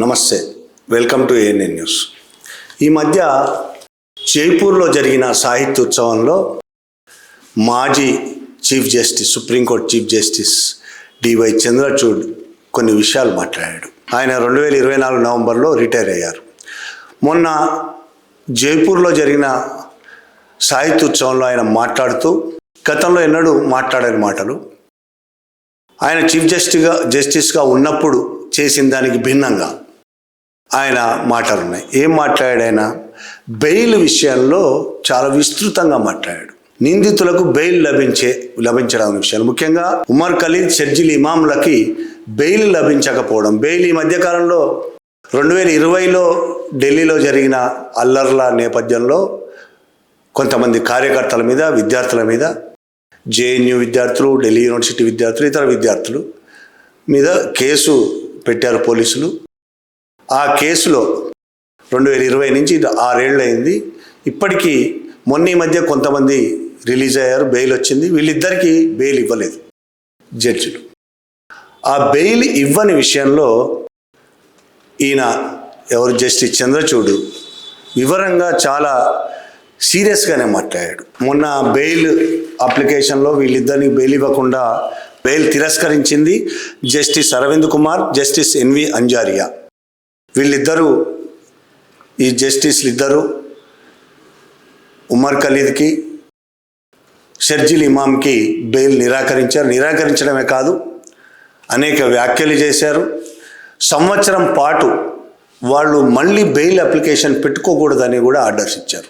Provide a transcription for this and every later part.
నమస్తే welcome to ANN news ఈ మధ్య జైపూర్లో జరిగిన సాహిత్య ఉత్సవంలో మాజీ chief justice supreme court chief justice DY Chandrachud కొన్ని విషయాలు మాట్లాడాడు. ఆయన రెండు వేల ఇరవై నాలుగు నవంబర్లో రిటైర్ అయ్యారు. మొన్న జైపూర్లో జరిగిన సాహిత్య ఉత్సవంలో ఆయన మాట్లాడుతూ గతంలో ఎన్నడూ మాట్లాడని మాటలు. ఆయన చీఫ్ జస్టిస్గా జస్టిస్గా ఉన్నప్పుడు చేసిన దానికి భిన్నంగా ఆయన మాటలు ఉన్నాయి ఏం మాట్లాడాడు ఆయన బెయిల్ విషయంలో చాలా విస్తృతంగా మాట్లాడాడు. నిందితులకు బెయిల్ లభించే లభించడం విషయాలు. ముఖ్యంగా ఉమర్ ఖలీద్ షర్జిల్ ఇమాంలకి బెయిల్ లభించకపోవడం. బెయిల్ ఈ మధ్యకాలంలో రెండు వేల ఇరవైలో ఢిల్లీలో జరిగిన అల్లర్ల నేపథ్యంలో కొంతమంది కార్యకర్తల మీద విద్యార్థుల మీద జేఎన్యూ విద్యార్థులు ఢిల్లీ యూనివర్సిటీ విద్యార్థులు ఇతర విద్యార్థులు మీద కేసు పెట్టారు పోలీసులు. ఆ కేసులో రెండు వేల ఇరవై నుంచి ఆరేళ్ళు అయింది ఇప్పటికీ మొన్న ఈ మధ్య కొంతమంది రిలీజ్ అయ్యారు బెయిల్ వచ్చింది. వీళ్ళిద్దరికీ బెయిల్ ఇవ్వలేదు జడ్జిలు. ఆ బెయిల్ ఇవ్వని విషయంలో ఈయన ఎవరు? జస్టిస్ చంద్రచూడు వివరంగా చాలా సీరియస్గానే మాట్లాడాడు. మొన్న బెయిల్ అప్లికేషన్లో వీళ్ళిద్దరిని బెయిల్ ఇవ్వకుండా బెయిల్ తిరస్కరించింది justice Aravind Kumar justice NV Anjaria. వీళ్ళిద్దరూ ఈ జస్టిస్లు ఇద్దరు ఉమర్ ఖలీద్కి షర్జిల్ ఇమామ్కి బెయిల్ నిరాకరించారు. నిరాకరించడమే కాదు అనేక వ్యాఖ్యలు చేశారు. సంవత్సరం పాటు వాళ్ళు మళ్ళీ బెయిల్ అప్లికేషన్ పెట్టుకోకూడదని కూడా ఆర్డర్స్ ఇచ్చారు.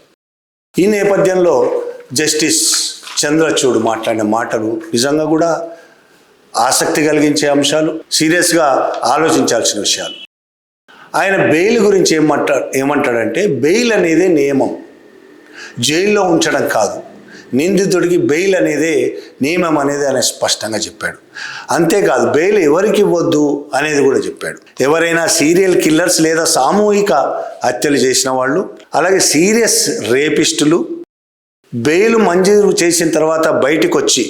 ఈ నేపథ్యంలో జస్టిస్ చంద్రచూడ్ మాట్లాడిన మాటలు నిజంగా కూడా ఆసక్తి కలిగించే అంశాలు. సీరియస్గా ఆలోచించాల్సిన విషయాలు. ఆయన బెయిల్ గురించి ఏమంటా ఏమంటాడంటే బెయిల్ అనేదే నియమం. జైల్లో ఉంచడం కాదు. నిందితుడికి బెయిల్ అనేదే నియమం అనేది ఆయన స్పష్టంగా చెప్పాడు. అంతేకాదు బెయిల్ ఎవరికి ఇవ్వద్దు అనేది కూడా చెప్పాడు. ఎవరైనా సీరియల్ కిల్లర్స్ లేదా సామూహిక హత్యలు చేసిన వాళ్ళు అలాగే సీరియస్ రేపిస్టులు బెయిల్ మంజూరు చేసిన తర్వాత బయటకు వచ్చి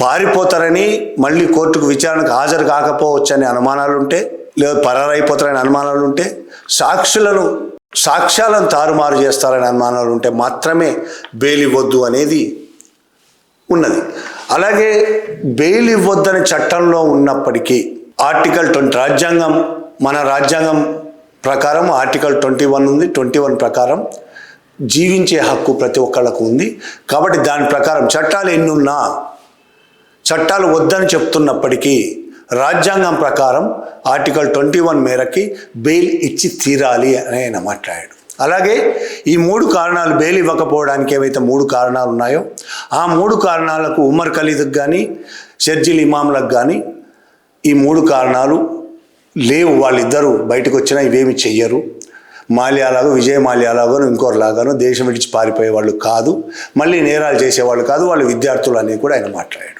పారిపోతారని మళ్ళీ కోర్టుకు విచారణకు హాజరు కాకపోవచ్చని అనుమానాలు ఉంటే లేదా పరారైపోతారనే అనుమానాలు ఉంటే సాక్షులను సాక్ష్యాలను తారుమారు చేస్తారనే అనుమానాలు ఉంటే మాత్రమే బెయిల్ ఇవ్వద్దు అనేది ఉన్నది. అలాగే బెయిల్ ఇవ్వద్దని చట్టంలో ఉన్నప్పటికీ ఆర్టికల్ ట్వంటీ రాజ్యాంగం మన రాజ్యాంగం ప్రకారం ఆర్టికల్ ట్వంటీ వన్ ఉంది ట్వంటీ వన్ ప్రకారం జీవించే హక్కు ప్రతి ఒక్కళ్ళకు ఉంది. కాబట్టి దాని ప్రకారం చట్టాలు ఎన్నున్నా చట్టాలు వద్దని చెప్తున్నప్పటికీ రాజ్యాంగం ప్రకారం ఆర్టికల్ ట్వంటీ వన్ మేరకి బెయిల్ ఇచ్చి తీరాలి అని ఆయన మాట్లాడాడు. అలాగే ఈ మూడు కారణాలు బెయిల్ ఇవ్వకపోవడానికి ఏవైతే మూడు కారణాలు ఉన్నాయో ఆ మూడు కారణాలకు ఉమర్ ఖలీద్కి కానీ షర్జిల్ ఇమామ్లకు కానీ ఈ మూడు కారణాలు లేవు. వాళ్ళిద్దరూ బయటకు వచ్చినా ఇవేమి చెయ్యరు. మాల్యాలాగో విజయ మాల్యాలాగాను ఇంకోరిలాగాను దేశం విడిచి పారిపోయే వాళ్ళు కాదు. మళ్ళీ నేరాలు చేసేవాళ్ళు కాదు. వాళ్ళు విద్యార్థులు అని కూడా ఆయన మాట్లాడాడు.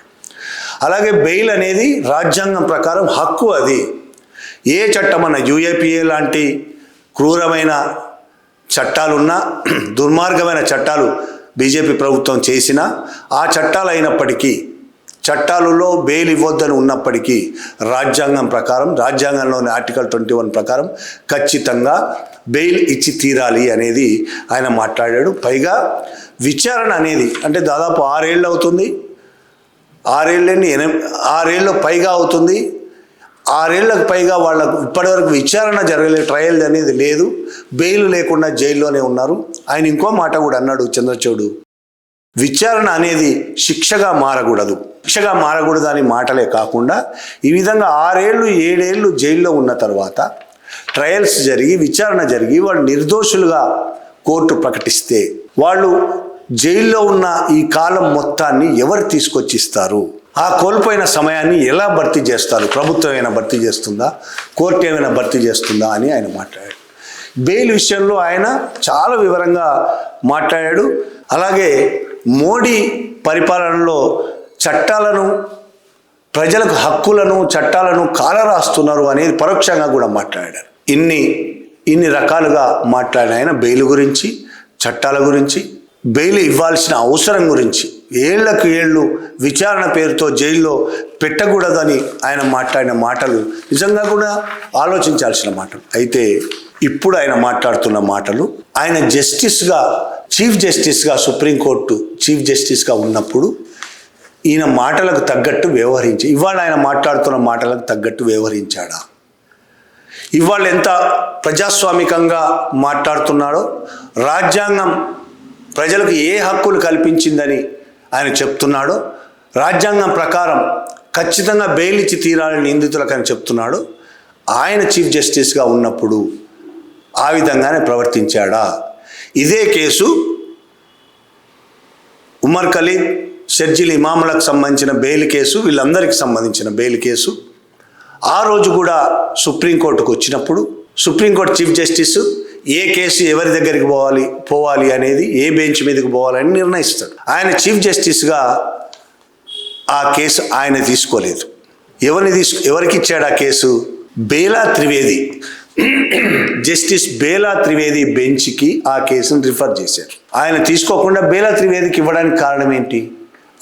అలాగే బెయిల్ అనేది రాజ్యాంగం ప్రకారం హక్కు అది. ఏ చట్టం అన్న యూఏపిఏ లాంటి క్రూరమైన చట్టాలున్నా దుర్మార్గమైన చట్టాలు బీజేపీ ప్రభుత్వం చేసినా ఆ చట్టాలు అయినప్పటికీ చట్టాలలో బెయిల్ ఇవ్వద్దని ఉన్నప్పటికీ రాజ్యాంగం ప్రకారం రాజ్యాంగంలోని ఆర్టికల్ ట్వంటీ వన్ ప్రకారం ఖచ్చితంగా బెయిల్ ఇచ్చి తీరాలి అనేది ఆయన మాట్లాడాడు. పైగా విచారణ అనేది అంటే దాదాపు ఆరేళ్ళు అవుతుంది. ఆరేళ్ళని ఎనిమిది ఆరేళ్ళు పైగా అవుతుంది. ఆరేళ్ళకు పైగా వాళ్ళకు ఇప్పటివరకు విచారణ జరగలేదు ట్రయల్ అనేది లేదు. బెయిల్ లేకుండా జైల్లోనే ఉన్నారు. ఆయన ఇంకో మాట కూడా అన్నాడు చంద్రచూడు. విచారణ అనేది శిక్షగా మారకూడదు. శిక్షగా మారకూడదు అని మాటలే కాకుండా ఈ విధంగా ఆరేళ్ళు ఏడేళ్ళు జైల్లో ఉన్న తర్వాత ట్రయల్స్ జరిగి విచారణ జరిగి వాళ్ళు నిర్దోషులుగా కోర్టు ప్రకటిస్తే వాళ్ళు జైల్లో ఉన్న ఈ కాలం మొత్తాన్ని ఎవరు తీసుకొచ్చి ఇస్తారు ఆ కోల్పోయిన సమయాన్ని ఎలా భర్తీ చేస్తారు? ప్రభుత్వం ఏమైనా భర్తీ చేస్తుందా? కోర్టు ఏమైనా భర్తీ చేస్తుందా అని ఆయన మాట్లాడాడు. బెయిల్ విషయంలో ఆయన చాలా వివరంగా మాట్లాడాడు. అలాగే మోడీ పరిపాలనలో చట్టాలను ప్రజలకు హక్కులను చట్టాలను కాలరాస్తున్నారు అనేది పరోక్షంగా కూడా మాట్లాడారు. ఇన్ని ఇన్ని రకాలుగా మాట్లాడిన ఆయన బెయిల్ గురించి చట్టాల గురించి బెయిల్ ఇవ్వాల్సిన అవసరం గురించి ఏళ్ళకు ఏళ్ళు విచారణ పేరుతో జైల్లో పెట్టకూడదని ఆయన మాట్లాడిన మాటలు నిజంగా కూడా ఆలోచించాల్సిన మాటలు. అయితే ఇప్పుడు ఆయన మాట్లాడుతున్న మాటలు ఆయన జస్టిస్గా చీఫ్ జస్టిస్గా సుప్రీంకోర్టు చీఫ్ జస్టిస్గా ఉన్నప్పుడు ఈయన మాటలకు తగ్గట్టు వ్యవహరించి ఇవాళ ఆయన మాట్లాడుతున్న మాటలకు తగ్గట్టు వ్యవహరించాడా? ఇవాళ ఎంత ప్రజాస్వామికంగా మాట్లాడుతున్నాడో రాజ్యాంగం ప్రజలకు ఏ హక్కులు కల్పించిందని ఆయన చెప్తున్నాడో. రాజ్యాంగం ప్రకారం ఖచ్చితంగా బెయిల్ ఇచ్చి తీరాలని నిందితులకు అని చెప్తున్నాడు. ఆయన చీఫ్ జస్టిస్గా ఉన్నప్పుడు ఆ విధంగానే ప్రవర్తించాడా? ఇదే కేసు ఉమర్ ఖలీద్ షర్జిల్ ఇమాములకు సంబంధించిన బెయిల్ కేసు వీళ్ళందరికీ సంబంధించిన బెయిల్ కేసు. ఆ రోజు కూడా సుప్రీంకోర్టుకు వచ్చినప్పుడు సుప్రీంకోర్టు చీఫ్ జస్టిస్ ఏ కేసు ఎవరి దగ్గరికి పోవాలి పోవాలి అనేది ఏ బెంచ్ మీదకి పోవాలని నిర్ణయిస్తాడు. ఆయన చీఫ్ జస్టిస్గా ఆ కేసు ఆయన తీసుకోలేదు. ఎవరిని తీసు ఎవరికి ఇచ్చాడు ఆ కేసు? బేలా త్రివేది. జస్టిస్ బేలా త్రివేది బెంచ్కి ఆ కేసును రిఫర్ చేశారు. ఆయన తీసుకోకుండా బేలా త్రివేదికి ఇవ్వడానికి కారణం ఏంటి?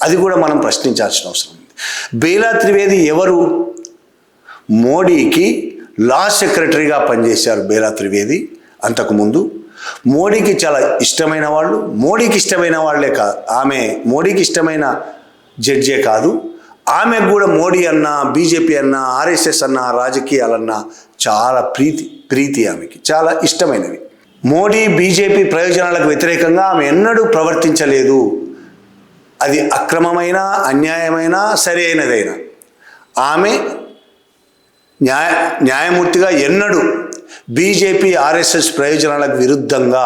అది కూడా మనం ప్రశ్నించాల్సిన అవసరం ఉంది. బేలా త్రివేది ఎవరు? మోడీకి లా సెక్రటరీగా పనిచేశారు బేలా త్రివేది. అంతకుముందు మోడీకి చాలా ఇష్టమైన వాళ్ళు మోడీకి ఇష్టమైన వాళ్ళే కాదు ఆమె మోడీకి ఇష్టమైన జడ్జే కాదు. ఆమె కూడా మోడీ అన్న బీజేపీ అన్న ఆర్ఎస్ఎస్ అన్న రాజకీయాలన్నా చాలా ప్రీతి ప్రీతి ఆమెకి చాలా ఇష్టమైనవి. మోడీ బీజేపీ ప్రయోజనాలకు వ్యతిరేకంగా ఆమె ఎన్నడూ ప్రవర్తించలేదు. అది అక్రమమైన అన్యాయమైన సరైనదైనా ఆమె న్యాయ న్యాయమూర్తిగా ఎన్నడూ బీజేపీ ఆర్ఎస్ఎస్ ప్రయోజనాలకు విరుద్ధంగా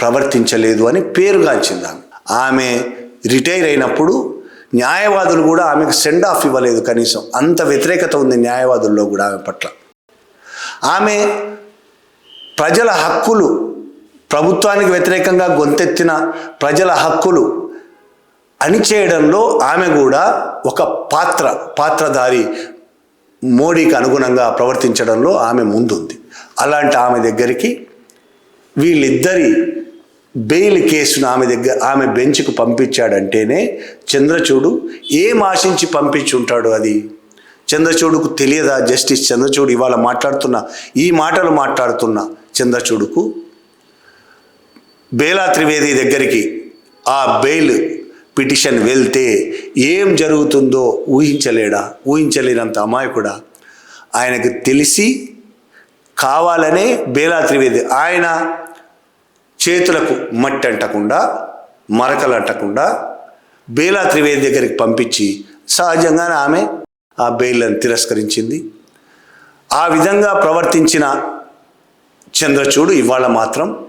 ప్రవర్తించలేదు అని పేరుగాంచింది ఆమె. ఆమె రిటైర్ అయినప్పుడు న్యాయవాదులు కూడా ఆమెకు సెండ్ ఆఫ్ ఇవ్వలేదు కనీసం. అంత వ్యతిరేకత ఉంది న్యాయవాదుల్లో కూడా ఆమె పట్ల. ఆమె ప్రజల హక్కులు ప్రభుత్వానికి వ్యతిరేకంగా గొంతెత్తిన ప్రజల హక్కులు అణిచేయడంలో ఆమె కూడా ఒక పాత్ర పాత్రధారి మోడీకి అనుగుణంగా ప్రవర్తించడంలో ఆమె ముందుంది. అలాంటి ఆమె దగ్గరికి వీళ్ళిద్దరి బెయిల్ కేసును ఆమె దగ్గర ఆమె బెంచ్కు పంపించాడంటేనే చంద్రచూడు ఏం ఆశించి పంపించుంటాడు అది? చంద్రచూడుకు తెలియదా? జస్టిస్ చంద్రచూడు ఇవాళ మాట్లాడుతున్న ఈ మాటలు మాట్లాడుతున్న చంద్రచూడుకు బేలా త్రివేది దగ్గరికి ఆ బెయిల్ పిటిషన్ వెళ్తే ఏం జరుగుతుందో ఊహించలేడా? ఊహించలేనంత అమాయకుడా? ఆయనకు తెలిసి కావాలనే బేలా త్రివేది ఆయన చేతులకు మట్టి అంటకుండా మరకలు అంటకుండా బేలా త్రివేది దగ్గరికి పంపించి సహజంగానే ఆమె ఆ బెయిల్లను తిరస్కరించింది. ఆ విధంగా ప్రవర్తించిన చంద్రచూడు ఇవాళ మాత్రం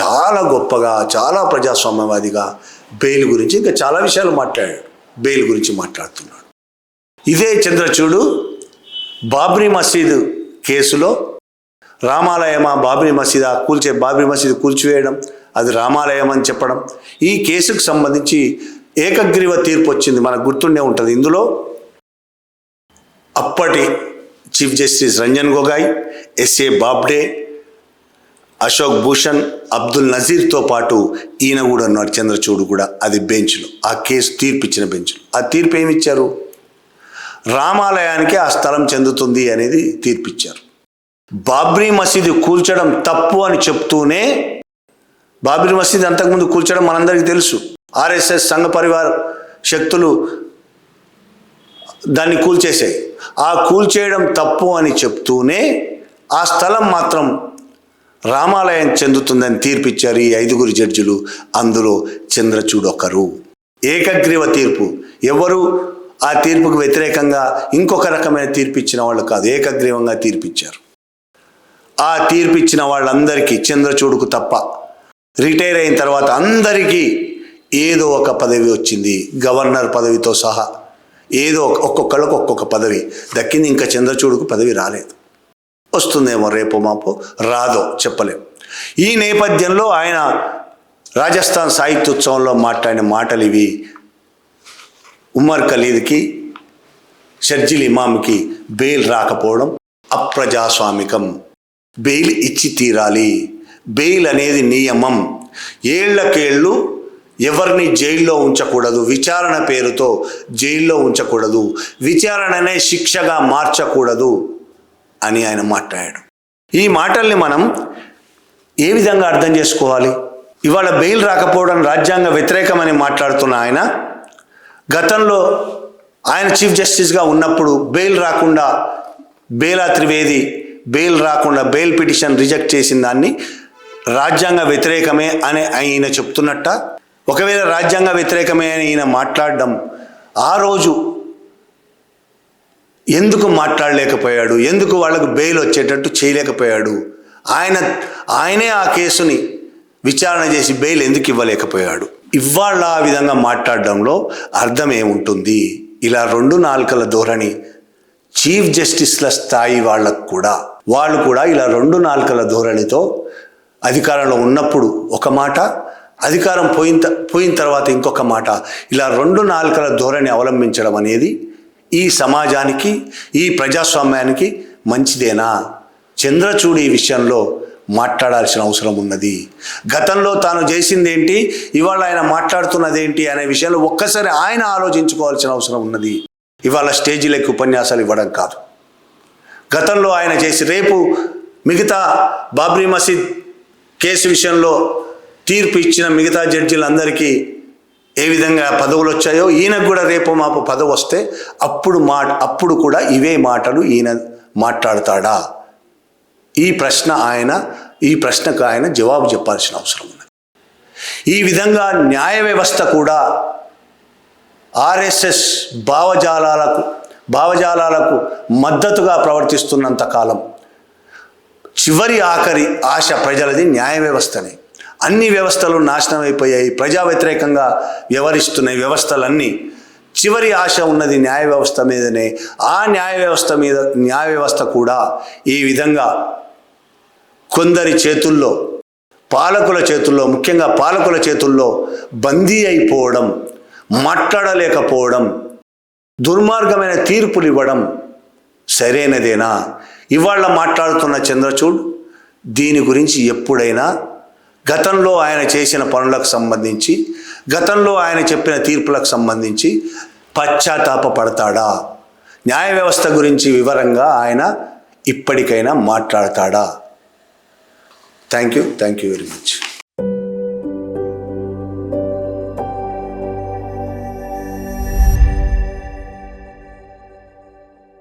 చాలా గొప్పగా చాలా ప్రజాస్వామ్యవాదిగా బెయిల్ గురించి ఇంకా చాలా విషయాలు మాట్లాడాడు. బెయిల్ గురించి మాట్లాడుతున్నాడు. ఇదే చంద్రచూడు బాబ్రీ మసీదు కేసులో రామాలయమా బాబ్రీ మసీదా కూల్చే బాబ్రీ మసీదు కూల్చివేయడం అది రామాలయం అని చెప్పడం. ఈ కేసుకు సంబంధించి ఏకగ్రీవ తీర్పు వచ్చింది మనకు గుర్తుండే ఉంటుంది. ఇందులో అప్పటి chief justice Ranjan Gogoi SA Bobde Ashok Bhushan Abdul నజీర్తో పాటు ఈయన కూడా ఉన్నారు చంద్రచూడు కూడా అది బెంచ్లు. ఆ కేసు తీర్పు ఇచ్చిన బెంచ్లు. ఆ తీర్పు ఏమిచ్చారు? రామాలయానికి ఆ స్థలం చెందుతుంది అనేది తీర్పిచ్చారు. బాబ్రీ మసీదు కూల్చడం తప్పు అని చెప్తూనే బాబ్రీ మసీద్ అంతకుముందు కూల్చడం మనందరికీ తెలుసు. ఆర్ఎస్ఎస్ సంఘ పరివార శక్తులు దాన్ని కూల్చేసాయి ఆ కూల్చేయడం తప్పు అని చెప్తూనే ఆ స్థలం మాత్రం రామాలయం చెందుతుందని తీర్పిచ్చారు ఈ ఐదుగురు జడ్జిలు. అందులో చంద్రచూడ్ ఒకరు ఏకగ్రీవ తీర్పు. ఎవరు? ఆ తీర్పుకు వ్యతిరేకంగా ఇంకొక రకమైన తీర్పు ఇచ్చిన వాళ్ళు కాదు. ఏకగ్రీవంగా తీర్పిచ్చారు. ఆ తీర్పు ఇచ్చిన వాళ్ళందరికీ చంద్రచూడుకు తప్ప రిటైర్ అయిన తర్వాత అందరికీ ఏదో ఒక పదవి వచ్చింది గవర్నర్ పదవితో సహా. ఏదో ఒక- ఒక్కొక్కళ్ళకు ఒక్కొక్క పదవి. దక్కింది ఇంకా చంద్రచూడుకు పదవి రాలేదు. వస్తుందేమో రేపు మాపో? రాదో చెప్పలేం. ఈ నేపథ్యంలో ఆయన రాజస్థాన్ సాహిత్యోత్సవంలో మాట్లాడిన మాటలు ఇవి. ఉమర్ ఖలీద్కి షర్జిల్ ఇమామ్కి బెయిల్ రాకపోవడం అప్రజాస్వామికం. బెయిల్ ఇచ్చి తీరాలి. బెయిల్ అనేది నియమం. ఏళ్ళకేళ్ళు ఎవరిని జైల్లో ఉంచకూడదు? విచారణ పేరుతో జైల్లో ఉంచకూడదు. విచారణనే శిక్షగా మార్చకూడదు అని ఆయన మాట్లాడాడు. ఈ మాటల్ని మనం ఏ విధంగా అర్థం చేసుకోవాలి? ఇవాళ బెయిల్ రాకపోవడం రాజ్యాంగ వ్యతిరేకమని మాట్లాడుతున్న ఆయన గతంలో ఆయన చీఫ్ జస్టిస్గా ఉన్నప్పుడు బెయిల్ రాకుండా బేలా త్రివేది బెయిల్ రాకుండా బెయిల్ పిటిషన్ రిజెక్ట్ చేసిన దాన్ని రాజ్యాంగ వ్యతిరేకమే అని ఆయన చెప్తున్నట్ట. ఒకవేళ రాజ్యాంగ వ్యతిరేకమే అని ఈయన మాట్లాడడం ఆ రోజు ఎందుకు మాట్లాడలేకపోయాడు? ఎందుకు వాళ్ళకు బెయిల్ వచ్చేటట్టు చేయలేకపోయాడు? ఆయన ఆయనే ఆ కేసుని విచారణ చేసి బెయిల్ ఎందుకు ఇవ్వలేకపోయాడు? ఇవాళ ఆ విధంగా మాట్లాడడంలో అర్థం ఏముంటుంది? ఇలా రెండు నాలుకల ధోరణి చీఫ్ జస్టిస్ల స్థాయి వాళ్ళకు కూడా వాళ్ళు కూడా ఇలా రెండు నాలుకల ధోరణితో అధికారంలో ఉన్నప్పుడు ఒక మాట అధికారం పోయిన పోయిన తర్వాత ఇంకొక మాట. ఇలా రెండు నాలుకల ధోరణి అవలంబించడం అనేది ఈ సమాజానికి ఈ ప్రజాస్వామ్యానికి మంచిదేనా? చంద్రచూడి ఈ విషయంలో మాట్లాడాల్సిన అవసరం ఉన్నది. గతంలో తాను చేసిందేంటి ఇవాళ ఆయన మాట్లాడుతున్నదేంటి అనే విషయంలో ఒక్కసారి ఆయన ఆలోచించుకోవాల్సిన అవసరం ఉన్నది. ఇవాళ స్టేజీలకి ఉపన్యాసాలు ఇవ్వడం కాదు. గతంలో ఆయన చేసి రేపు మిగతా బాబ్రీ మసీద్ కేసు విషయంలో తీర్పు ఇచ్చిన మిగతా జడ్జీలందరికీ ఏ విధంగా పదవులు వచ్చాయో ఈయనకు కూడా రేపు మాపు పదవి వస్తే అప్పుడు మా అప్పుడు కూడా ఇవే మాటలు ఈయన మాట్లాడతాడా? ఈ ప్రశ్న ఆయన ఈ ప్రశ్నకు ఆయన జవాబు చెప్పాల్సిన అవసరం ఉన్నది. ఈ విధంగా న్యాయ వ్యవస్థ కూడా ఆర్ఎస్ఎస్ భావజాలాలకు భావజాలాలకు మద్దతుగా ప్రవర్తిస్తున్నంత కాలం. చివరి ఆఖరి ఆశ ప్రజలది న్యాయ వ్యవస్థనే. అన్ని వ్యవస్థలు నాశనం అయిపోయాయి. ప్రజా వ్యతిరేకంగా వ్యవహరిస్తున్నాయి వ్యవస్థలన్నీ చివరి ఆశ ఉన్నది న్యాయ వ్యవస్థ మీదనే. ఆ న్యాయ వ్యవస్థ మీద న్యాయ వ్యవస్థ కూడా ఈ విధంగా కొందరి చేతుల్లో పాలకుల చేతుల్లో ముఖ్యంగా పాలకుల చేతుల్లో బందీ అయిపోవడం మాట్లాడలేకపోవడం దుర్మార్గమైన తీర్పులు ఇవ్వడం సరైనదేనా? ఇవాళ మాట్లాడుతున్న చంద్రచూడ్ దీని గురించి ఎప్పుడైనా గతంలో ఆయన చేసిన పనులకు సంబంధించి గతంలో ఆయన చెప్పిన తీర్పులకు సంబంధించి పశ్చాత్తాప పడతాడా న్యాయ వ్యవస్థ గురించి వివరంగా ఆయన ఇప్పటికైనా మాట్లాడతాడా? Thank you thank you very much